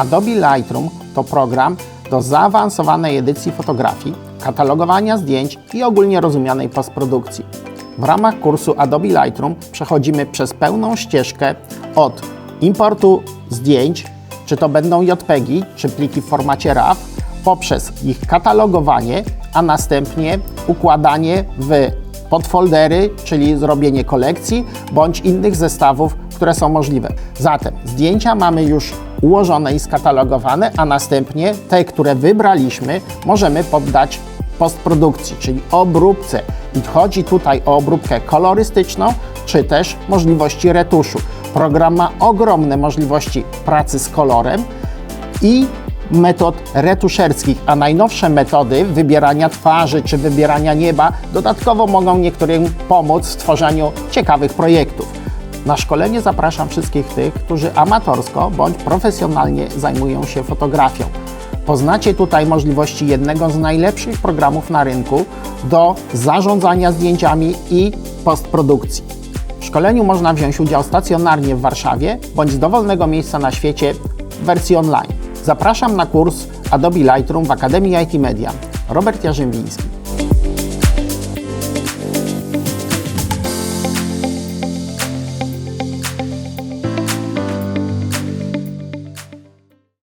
Adobe Lightroom to program do zaawansowanej edycji fotografii, katalogowania zdjęć i ogólnie rozumianej postprodukcji. W ramach kursu Adobe Lightroom przechodzimy przez pełną ścieżkę od importu zdjęć, czy to będą JPEGi, czy pliki w formacie RAW, poprzez ich katalogowanie, a następnie układanie w podfoldery, czyli zrobienie kolekcji bądź innych zestawów, które są możliwe. Zatem zdjęcia mamy już ułożone i skatalogowane, a następnie te, które wybraliśmy, możemy poddać postprodukcji, czyli obróbce. I chodzi tutaj o obróbkę kolorystyczną, czy też możliwości retuszu. Program ma ogromne możliwości pracy z kolorem i metod retuszerskich, a najnowsze metody wybierania twarzy czy wybierania nieba dodatkowo mogą niektórym pomóc w tworzeniu ciekawych projektów. Na szkolenie zapraszam wszystkich tych, którzy amatorsko bądź profesjonalnie zajmują się fotografią. Poznacie tutaj możliwości jednego z najlepszych programów na rynku do zarządzania zdjęciami i postprodukcji. W szkoleniu można wziąć udział stacjonarnie w Warszawie bądź z dowolnego miejsca na świecie w wersji online. Zapraszam na kurs Adobe Lightroom w Akademii IT Media. Robert Jarzębiński.